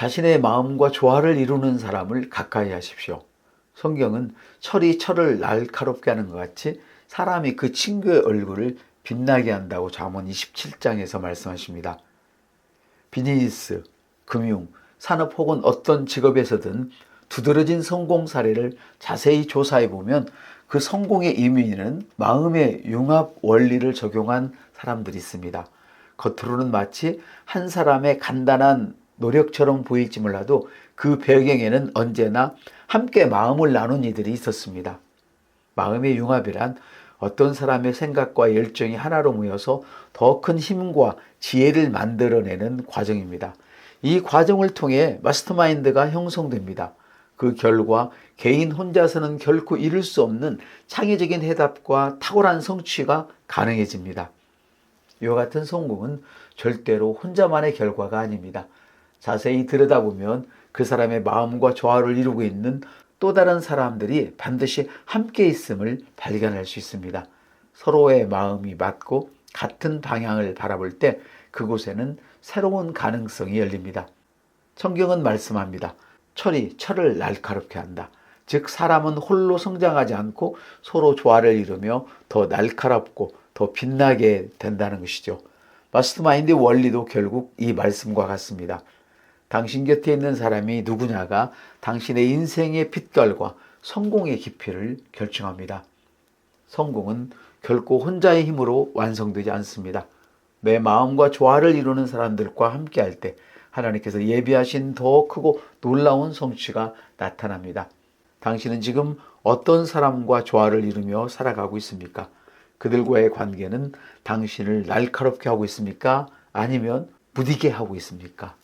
자신의 마음과 조화를 이루는 사람을 가까이 하십시오. 성경은 철이 철을 날카롭게 하는 것 같이 사람이 그 친구의 얼굴을 빛나게 한다고 잠언 27장에서 말씀하십니다. 비즈니스, 금융, 산업 혹은 어떤 직업에서든 두드러진 성공 사례를 자세히 조사해 보면 그 성공의 이면에는 마음의 융합 원리를 적용한 사람들이 있습니다. 겉으로는 마치 한 사람의 간단한 노력처럼 보일지 몰라도 그 배경에는 언제나 함께 마음을 나눈 이들이 있었습니다. 마음의 융합이란 어떤 사람의 생각과 열정이 하나로 모여서 더 큰 힘과 지혜를 만들어내는 과정입니다. 이 과정을 통해 마스터마인드가 형성됩니다. 그 결과 개인 혼자서는 결코 이룰 수 없는 창의적인 해답과 탁월한 성취가 가능해집니다. 이와 같은 성공은 절대로 혼자만의 결과가 아닙니다. 자세히 들여다보면 그 사람의 마음과 조화를 이루고 있는 또 다른 사람들이 반드시 함께 있음을 발견할 수 있습니다. 서로의 마음이 맞고 같은 방향을 바라볼 때 그곳에는 새로운 가능성이 열립니다. 성경은 말씀합니다. 철이 철을 날카롭게 한다. 즉 사람은 홀로 성장하지 않고 서로 조화를 이루며 더 날카롭고 더 빛나게 된다는 것이죠. 마스터마인드 원리도 결국 이 말씀과 같습니다. 당신 곁에 있는 사람이 누구냐가 당신의 인생의 빛깔과 성공의 깊이를 결정합니다. 성공은 결코 혼자의 힘으로 완성되지 않습니다. 내 마음과 조화를 이루는 사람들과 함께할 때 하나님께서 예비하신 더 크고 놀라운 성취가 나타납니다. 당신은 지금 어떤 사람과 조화를 이루며 살아가고 있습니까? 그들과의 관계는 당신을 날카롭게 하고 있습니까? 아니면 무디게 하고 있습니까?